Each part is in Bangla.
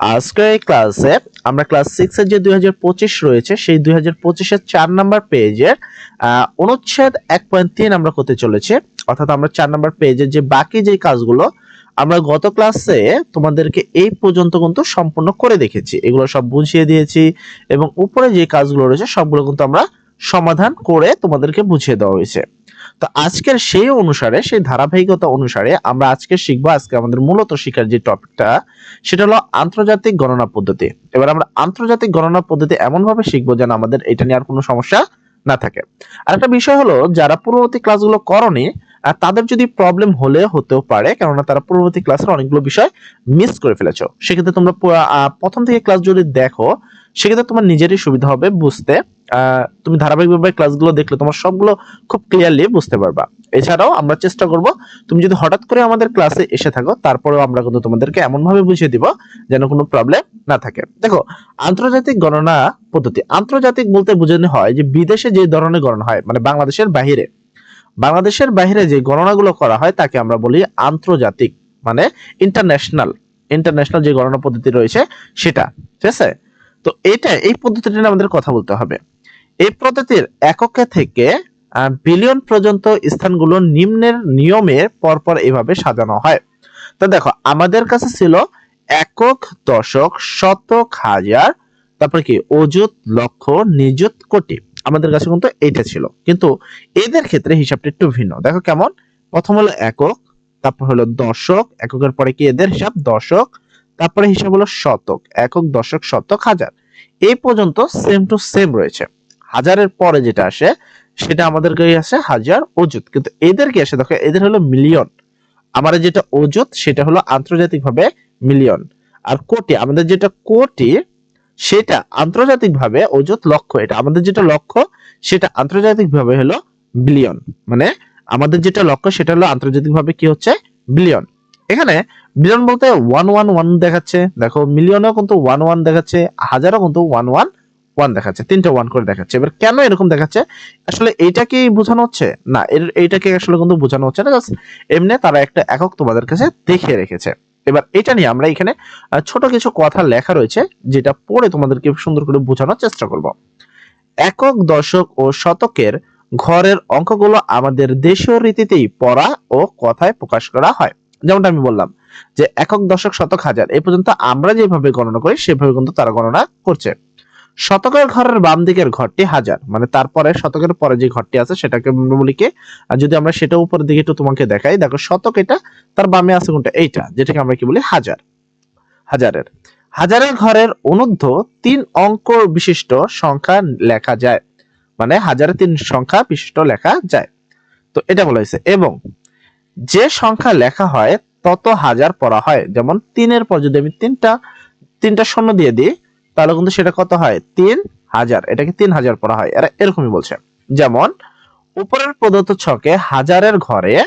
আজকের ক্লাসে আমরা ক্লাস সিক্স এর যে দু হাজার পঁচিশ রয়েছে, সেই দুই হাজার পঁচিশের চার নাম্বার পেজের অনুচ্ছেদ এক পয়েন্ট তিন আমরা করতে চলেছি। অর্থাৎ আমরা চার নাম্বার পেজের যে বাকি যে কাজগুলো, আমরা গত ক্লাসে তোমাদেরকে এই পর্যন্ত কিন্তু সম্পূর্ণ করে দেখেছি। এগুলো সব বুঝিয়ে দিয়েছি এবং উপরে যে কাজগুলো রয়েছে, সবগুলো কিন্তু আমরা সমাধান করে তোমাদেরকে বুঝিয়ে দেওয়া হয়েছে। তো আজকের সেই অনুসারে, সেই ধারাবাহিকতা অনুসারে আমরা আজকে শিখব আজকে আমাদের মূলত শিখার যে টপিকটা, সেটা হলো আন্তর্জাতিক গণনা পদ্ধতি। এবার আমরা আন্তর্জাতিক গণনা পদ্ধতি এমন ভাবে শিখব যেন আমাদের এটা নিয়ে আর কোনো সমস্যা না থাকে। আর একটা বিষয় হলো, যারা পূর্ববর্তী ক্লাসগুলো করনি আর তাদের যদি প্রবলেম হলে হতেও পারে, কেননা তারা পূর্ববর্তী ক্লাসের অনেকগুলো বিষয় মিস করে ফেলেছো। সেক্ষেত্রে তোমরা প্রথম থেকে ক্লাস যদি দেখো, সেক্ষেত্রে তোমার নিজেরই সুবিধা হবে বুঝতে তুমি ধারাবাহিকভাবে ক্লাসগুলো দেখলে তোমার সবগুলো খুব ক্লিয়ারলি বুঝতে পারবা। এছাড়াও আমরা চেষ্টা করব, তুমি যদি হঠাৎ করে আমাদের ক্লাসে এসে থাকো, তারপরেও আমরা কিন্তু তোমাদেরকে এমন ভাবে বুঝিয়ে দিব যেন কোনো প্রবলেম না থাকে। দেখো, আন্তর্জাতিক গণনা পদ্ধতি। আন্তর্জাতিক বলতে বোঝানো হয় যে বিদেশে যে ধরনের গণনা হয় মানে বাংলাদেশের বাহিরে, বাংলাদেশের বাইরে যে গণনাগুলো করা হয় তাকে আমরা বলি আন্তর্জাতিক মানে ইন্টারন্যাশনাল ইন্টারন্যাশনাল যে গণনা পদ্ধতি রয়েছে সেটা, ঠিক আছে? তো এটা, এই পদ্ধতিটা নিয়ে আমাদের কথা বলতে হবে। এই পদ্ধতির এককে থেকে বিলিয়ন পর্যন্ত স্থানগুলো নিম্নের নিয়মে পরপর এভাবে সাজানো হয়। তো দেখো, আমাদের কাছে ছিল একক দশক, শতক, হাজার, তারপরে কি, অযুত, লক্ষ, নিযুত, কোটি। আমাদের কাছে কিন্তু এইটা ছিল। কিন্তু এদের ক্ষেত্রে হিসাবটা একটু ভিন্ন। দেখো কেমন? প্রথম হলো একক, তারপর হলো দশক, এককের পরে কি এদের হিসাব? দশক, তারপরে হিসাব হলো শতক, একক, দশক, শতক, হাজার। এই পর্যন্ত সেম টু সেম রয়েছে। হাজারের পরে যেটা আসে, সেটা আমাদের আসে হাজার অযুত। কিন্তু এদের কি আসে, দেখো, এদের হলো মিলিয়ন আমার যেটা অযুত, সেটা হলো আন্তর্জাতিকভাবে মিলিয়ন আর কোটি, আমাদের যেটা কোটি, সেটা আন্তর্জাতিকভাবে অযুত লক্ষ্য। এটা আমাদের যেটা লক্ষ্য, সেটা আন্তর্জাতিকভাবে হলো বিলিয়ন মানে আমাদের যেটা লক্ষ্য, সেটা হলো আন্তর্জাতিকভাবে কি হচ্ছে? বিলিয়ন এখানে বিলিয়ন বলতে ওয়ান ওয়ান ওয়ান দেখাচ্ছে। দেখো মিলিয়নও কিন্তু ওয়ান ওয়ান দেখাচ্ছে, হাজারও কিন্তু ওয়ান ওয়ান ওয়ান দেখাচ্ছে, তিনটা ওয়ান করে দেখাচ্ছে। এবার কেন এরকম দেখাচ্ছে? আসলে এইটা কি বোঝানো হচ্ছে? না, এর- এইটাকে আসলে কিন্তু বোঝানো হচ্ছে না জাস্ট এমনি তারা একটা একক তোমাদের কাছে দেখিয়ে রেখেছে। এবার এটা নিয়ে আমরা এখানে ছোট কিছু কথা লেখা রয়েছে, যেটা পড়ে তোমাদেরকে সুন্দর করে বোঝানোর চেষ্টা করব। একক, দশক ও শতকের ঘরের অঙ্কগুলো আমাদের দেশীয় রীতিতেই পড়া ও কথায় প্রকাশ করা হয়। যেমনটা আমি বললাম, যে একক, দশক, শতক হাজার এই পর্যন্ত আমরা যেভাবে গণনা করি, সেভাবে কিন্তু তারা গণনা করছে। শতকের ঘরের বাম দিকের ঘরটি হাজার। মানে তারপরে শতকের পরে যে ঘরটি আছে, সেটাকে আমরা বলি কি আর যদি আমরা সেটা উপরের দিকে একটু তোমাকে দেখাই, দেখো শতক এটা, তার বামে আছে কোনটা? এইটা, যেটাকে আমরা কি বলি? হাজার। হাজারের। হাজারের ঘরের অনুদ্ধ তিন অঙ্ক বিশিষ্ট সংখ্যা লেখা যায়। মানে হাজারে তিন সংখ্যা বিশিষ্ট লেখা যায়। তো এটা বলা হয়েছে। এবং যে সংখ্যা লেখা হয়, তত হাজার পড়া হয়। যেমন তিনের পর যদি আমি তিনটা তিনটা শূন্য দিয়ে দিই তাহলে কিন্তু সেটা কত হয়? তিন হাজার। এটাকে তিন হাজার পড়া হয়। এরা এরকমই বলছে। যেমন, উপরের প্রদত্ত ছকে হাজারের ঘরে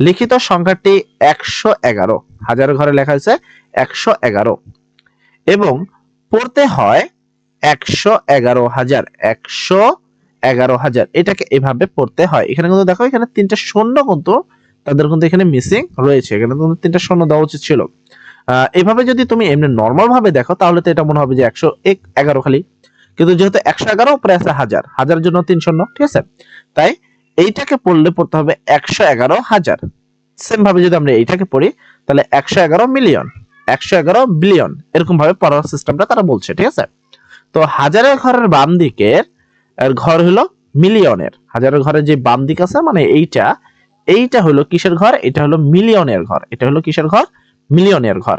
লিখিত সংখ্যাটি একশো এগারো। হাজারের ঘরে লেখা হয়েছে একশো এগারো। এবং পড়তে হয় একশো এগারো হাজার। একশো এগারো হাজার। এটাকে এভাবে পড়তে হয়। এখানে কিন্তু দেখো, এখানে তিনটা শূন্য কিন্তু তাদের কিন্তু এখানে মিসিং রয়েছে। এখানে কিন্তু তিনটা শূন্য দেওয়া উচিত ছিল। এভাবে যদি তুমি এমনি নর্মাল ভাবে দেখো, তাহলে তো এটা মনে হবে যে একশো এক, এগারো খালি। কিন্তু যেহেতু একশো এগারো উপরে আছে হাজার। হাজার জন্য তিন শূন্য, ঠিক আছে? তাই এইটাকে পড়লে পড়তে হবে একশো এগারো হাজার। সেম ভাবে যদি আমরা এইটাকে পড়ি, তাহলে একশো এগারো মিলিয়ন একশো এগারো বিলিয়ন এরকম ভাবে পড়ার সিস্টেমটা তারা বলছে, ঠিক আছে? তো হাজারের ঘরের বাম দিকের ঘর হলো মিলিয়নের হাজারের ঘরের যে বাম দিক আছে মানে এইটা এইটা হলো কিসের ঘর? এটা হলো মিলিয়নের ঘর। এটা হলো কিসের ঘর? মিলিয়নের ঘর।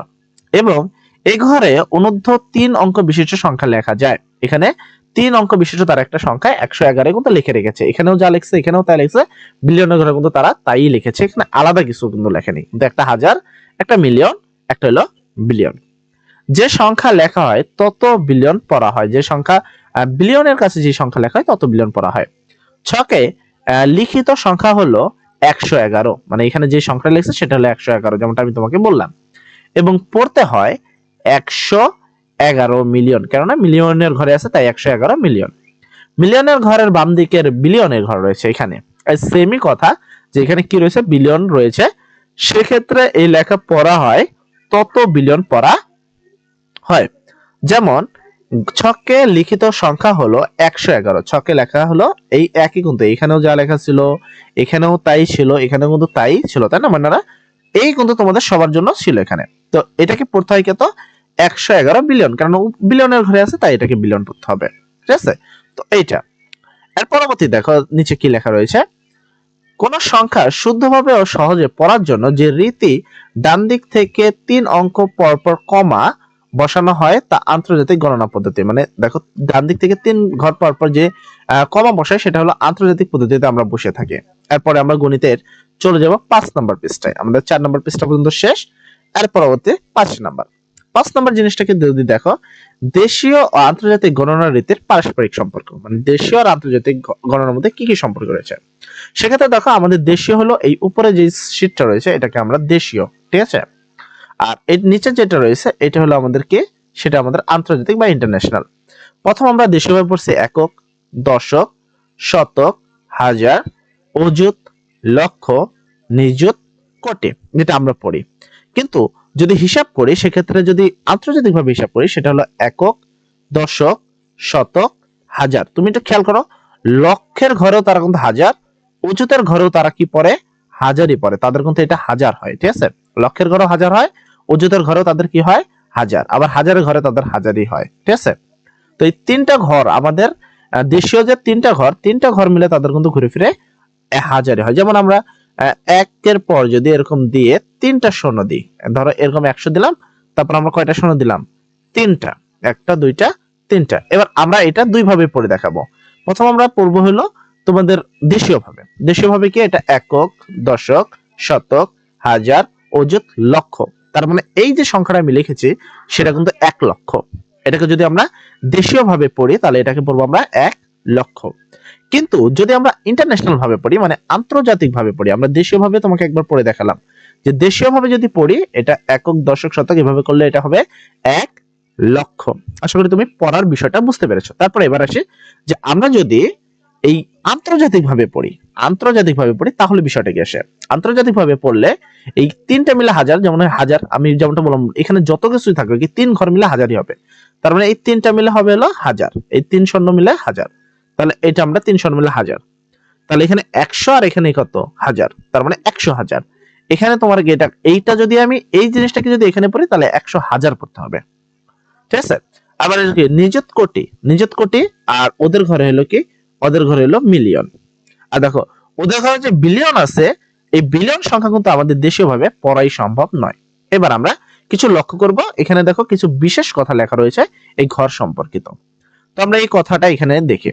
এবং এই ঘরে অনুদ্ধ তিন অঙ্ক বিশিষ্ট সংখ্যা লেখা যায়। এখানে তিন অঙ্ক বিশিষ্ট তার একটা সংখ্যা একশো এগারো কিন্তু লিখে রেখেছে। এখানেও যা লিখছে, এখানেও তাই লিখছে। বিলিয়নের ঘরে কিন্তু তারা তাই লিখেছে। এখানে আলাদা কিছু কিন্তু লেখেনি। কিন্তু একটা হাজার, একটা মিলিয়ন, একটা হলো বিলিয়ন। যে সংখ্যা লেখা হয়, তত বিলিয়ন পড়া হয়। যে সংখ্যা বিলিয়নের কাছে যে সংখ্যা লেখা হয়, তত বিলিয়ন পড়া হয়। ছকে লিখিত সংখ্যা হলো একশো এগারো। মানে এখানে যে সংখ্যা লিখছে সেটা হলো একশো এগারো, যেমনটা আমি তোমাকে বললাম। এবং পড়তে হয় একশো এগারো মিলিয়ন। কেননা মিলিয়নের ঘরে আছে, তাই একশো এগারো মিলিয়ন। মিলিয়নের ঘরের বাম দিকের বিলিয়নের ঘর রয়েছে এখানে। সেমই কথা, যে এখানে কি রয়েছে? বিলিয়ন রয়েছে। সেক্ষেত্রে এই লেখা পড়া হয়, তত বিলিয়ন পড়া হয়। যেমন ছকে লিখিত সংখ্যা হলো একশো এগারো। ছকে লেখা হলো এই একই কিন্তু এখানেও যা লেখা ছিল, এখানেও তাই ছিল, এখানেও কিন্তু তাই ছিল, তাই না মানে এই কিন্তু তোমাদের সবার জন্য ছিল এখানে। তো এটাকে পড়তে হয় কত একশো এগারো বিলিয়ন কারণ বিলিয়নের ঘরে আছে, তাই এটাকে বিলিয়ন পড়তে হবে। ঠিক আছে? তো এইটা। এর পরবর্তী দেখো, নিচে কি লেখা রয়েছে? কোন সংখ্যা শুদ্ধভাবে ও সহজে পড়ার জন্য যে রীতি ডান দিক থেকে তিন অঙ্ক পরপর কমা বসানো হয় তা আন্তর্জাতিক গণনা পদ্ধতি। মানে দেখো, ডান দিক থেকে তিন ঘর পর পর যে কমা বসায়, সেটা হলো আন্তর্জাতিক পদ্ধতিতে আমরা বসে থাকি। এরপরে আমরা গণিতের চলে যাব পাঁচ নম্বর পৃষ্ঠায়। আমাদের চার নম্বর পৃষ্ঠা পর্যন্ত শেষ, এর পরবর্তী পাঁচ নম্বর। পাঁচ নম্বর জিনিসটাকে যদি দেখো, দেশীয় ও আন্তর্জাতিক গণনা রীতির পারস্পরিক সম্পর্ক। মানে দেশীয় আর আন্তর্জাতিক গণনার মধ্যে কি কি সম্পর্ক রয়েছে? সেক্ষেত্রে দেখো, আমাদের দেশীয় হলো এই উপরে যে শীটটা রয়েছে, এটাকে আমরা দেশীয়। ঠিক আছে? আর এর নিচে যেটা রয়েছে, এটা হলো আমাদের কি সেটা আমাদের আন্তর্জাতিক বা ইন্টারন্যাশনাল প্রথম আমরা দেশীয় পড়ছি একক, দশক, শতক, হাজার, অযুত, লক্ষ, নিযুত, কোটি, যেটা আমরা পড়ি। কিন্তু যদি হিসাব করি, সেক্ষেত্রে যদি আন্তর্জাতিকভাবে হিসাব করি, সেটা হলো একক, দশক, শতক, হাজার। তুমি একটু খেয়াল করো, লক্ষের ঘরেও তারা কিন্তু হাজার, অযুতের ঘরেও তারা কি পড়ে? হাজারই পড়ে। তাদের কিন্তু এটা হাজার হয়, ঠিক আছে? লক্ষের ঘরেও হাজার হয় অযুতের ঘরেও তাদের কি হয়? হাজার। আবার হাজারের ঘরে তাদের হাজারই হয়। ঠিক আছে? তো এই তিনটা ঘর আমাদের দেশীয় যে তিনটা ঘর তিনটা ঘর মিলে তাদের কিন্তু ঘুরে ফিরে এ হাজারই হয়। যেমন আমরা একের পর যদি এরকম দিয়ে তিনটা শূন্য দিই, ধরো এরকম একশো দিলাম, তারপর আমরা কয়টা শূন্য দিলাম? তিনটা। একটা, দুইটা, তিনটা। এবার আমরা এটা দুই ভাবে পড়ে দেখাবো। প্রথম আমরা পড়ব হলো তোমাদের দেশীয় ভাবে দেশীয় ভাবে কি? এটা একক, দশক, শতক, হাজার, অযুত, লক্ষ। তার মানে এই যে সংখ্যাটা আমি লিখেছি, সেটা কিন্তু এক লক্ষ। এটাকে যদি আমরা দেশীয় ভাবে পড়ি, তাহলে এটাকে পড়ব আমরা এক লক্ষ। কিন্তু যদি আমরা ইন্টারন্যাশনাল ভাবে পড়ি মানে আন্তর্জাতিক ভাবে পড়ি, আমরা দেশীয় ভাবে তোমাকে একবার পড়ে দেখালাম। যে দেশীয় ভাবে যদি পড়ি, এটা একক, দশক, শতক, এভাবে করলে এটা হবে এক লক্ষ। আশা করি তুমি পড়ার বিষয়টা বুঝতে পেরেছ। তারপরে এবার আসি যে আমরা যদি এই আন্তর্জাতিক ভাবে পড়ি আন্তর্জাতিক ভাবে পড়ি, তাহলে বিষয়টা কি আসে? আন্তর্জাতিক ভাবে পড়লে এই তিনটা মিলে হাজার, যেমন হাজার, আমি যেমনটা বললাম, এখানে যত কিছুই থাকবে কি তিন ঘর মিলে হাজারই হবে। তার মানে এই তিনটা মিলে হবে হলো হাজার, এই তিন শূন্য মিলে হাজার। তাহলে এটা আমরা তিন শূন্য মিলে হাজার। তাহলে এখানে একশো আর এখানে কত? হাজার। তার মানে একশো হাজার। এখানে তোমার এটা, এইটা যদি আমি এই জিনিসটাকে যদি এখানে পড়ি, তাহলে একশো হাজার পড়তে হবে। ঠিক আছে? আবার নিযুত কোটি নিযুত কোটি আর ওদের ঘরে হলো কি ওদের ঘরে হলো মিলিয়ন আর দেখো, ওদের ঘরে যে বিলিয়ন আছে, এই বিলিয়ন সংখ্যা কিন্তু আমাদের দেশীয় ভাবে পড়াই সম্ভব নয়। এবার আমরা কিছু লক্ষ্য করব। এখানে দেখো কিছু বিশেষ কথা লেখা রয়েছে এই ঘর সম্পর্কিত। তো আমরা এই কথাটা এখানে দেখি।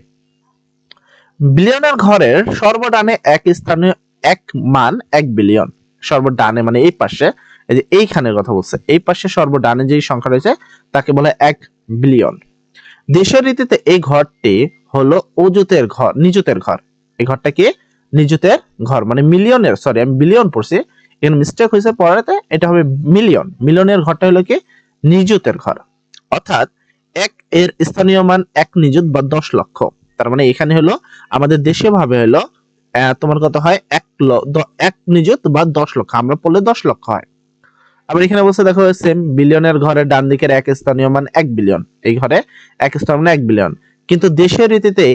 বিলিয়নের ঘরের সর্বডানে এক স্থানে এক মান, এক বিলিয়ন সর্বডানে মানে এই পাশে, এই যে এইখানের কথা বলছে। এই পাশে সর্বডানে যেই সংখ্যা রয়েছে, তাকে বলে এক বিলিয়ন দেশের রীতিতে এই ঘরটি হলো অজুতের ঘর, নিযুতের ঘর। এই ঘরটা কি? নিযুতের ঘর মানে মিলিয়নের সরি আমি বিলিয়ন পড়ছি। এখানে মিস্টেক হয়েছে পড়াতে, এটা হবে মিলিয়ন মিলিয়নের ঘরটা হলো কি? নিযুতের ঘর। অর্থাৎ এক এর স্থানীয় মান এক নিযুত বা দশ লক্ষ। তার মানে এখানে হলো, আমাদের দেশীয় ভাবে হলো তোমার কত হয়? এক এক নিযুত বা দশ লক্ষ। আমরা পড়লে দশ লক্ষ হয়। আবার এখানে বলছে, দেখো সেম বিলিয়নের ঘরে ডান দিকের এক স্থানীয় মান এক বিলিয়ন এই ঘরে এক স্থানীয় মান এক বিলিয়ন কিন্তু দেশের রীতিতে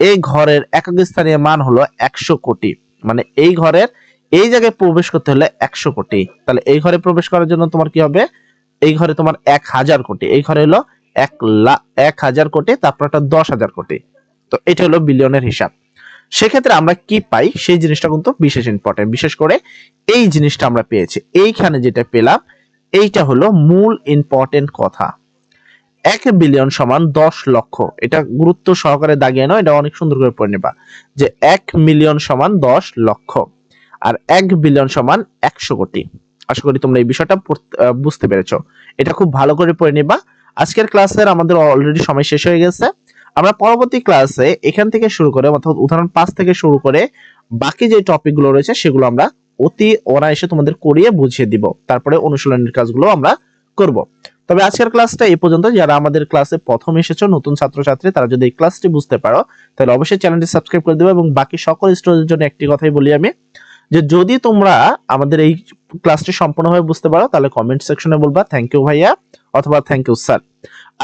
এই ঘরের একক স্থানীয় মান হলো একশো কোটি। মানে এই ঘরের এই জায়গায় প্রবেশ করতে হলে একশো কোটি। তাহলে এই ঘরে প্রবেশ করার জন্য তোমার কি হবে? এই ঘরে তোমার এক হাজার কোটি। এই ঘরে হলো এক লাখ এক হাজার কোটি, তারপর একটা দশ হাজার কোটি। তো এটা হলো বিলিয়নের হিসাব। সেক্ষেত্রে আমরা কি পাই? সেই জিনিসটা কিন্তু বিশেষ ইম্পর্টেন্ট বিশেষ করে এই জিনিসটা আমরা পেয়েছি। এইখানে যেটা পেলাম, এইটা হলো মূল ইম্পর্টেন্ট কথা। এক বিলিয়ন সমান দশ লক্ষ। এটা গুরুত্ব সহকারে দাগিয়ে নাও, এটা অনেক সুন্দর করে পড়ে নেবা। যে এক মিলিয়ন সমান দশ লক্ষ আর এক বিলিয়ন সমান একশো কোটি। আশা করি তোমরা এই বিষয়টা বুঝতে পেরেছ। এটা খুব ভালো করে পড়ে নিবা। আজকের ক্লাসের আমাদের অলরেডি সময় শেষ হয়ে গেছে। আমরা পরবর্তী ক্লাসে এখান থেকে শুরু করে, অর্থাৎ উদাহরণ পাঁচ থেকে শুরু করে বাকি যে টপিকগুলো রয়েছে, সেগুলো আমরা অতি অনায়াসে তোমাদের করিয়ে বুঝিয়ে দিব। তারপরে অনুশীলনের কাজগুলো আমরা করব। তবে আজকের ক্লাসটা এই পর্যন্ত। যারা আমাদের ক্লাসে প্রথম এসেছ, নতুন ছাত্রছাত্রী, তারা যদি এই ক্লাসটি বুঝতে পারো, তাহলে অবশ্যই চ্যানেলটি সাবস্ক্রাইব করে দেবো এবং বাকি সকল স্টুডেন্টের জন্য একটি কথাই বলি আমি, যে যদি তোমরা আমাদের এই ক্লাসটি সম্পূর্ণভাবে বুঝতে পারো, তাহলে কমেন্ট সেকশনে বলবা থ্যাংক ইউ ভাইয়া অথবা থ্যাংক ইউ স্যার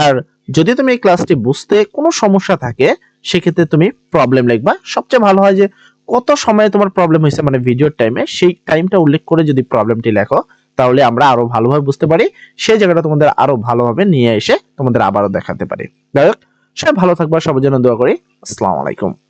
আর যদি তুমি এই ক্লাসটি বুঝতে কোনো সমস্যা থাকে, সেক্ষেত্রে তুমি প্রবলেম লিখবা। সবচেয়ে ভালো হয় যে, কত সময়ে তোমার প্রবলেম হয়েছে মানে ভিডিওর টাইমে সেই টাইমটা উল্লেখ করে যদি প্রবলেমটি লেখো, তাহলে আমরা আরও ভালোভাবে বুঝতে পারি। সেই জায়গাটা তোমাদের আরও ভালোভাবে নিয়ে এসে তোমাদের আবারও দেখাতে পারি। যাই হোক, সবাই ভালো থাকবা, সবার জন্য দোয়া করি। আসসালামু আলাইকুম।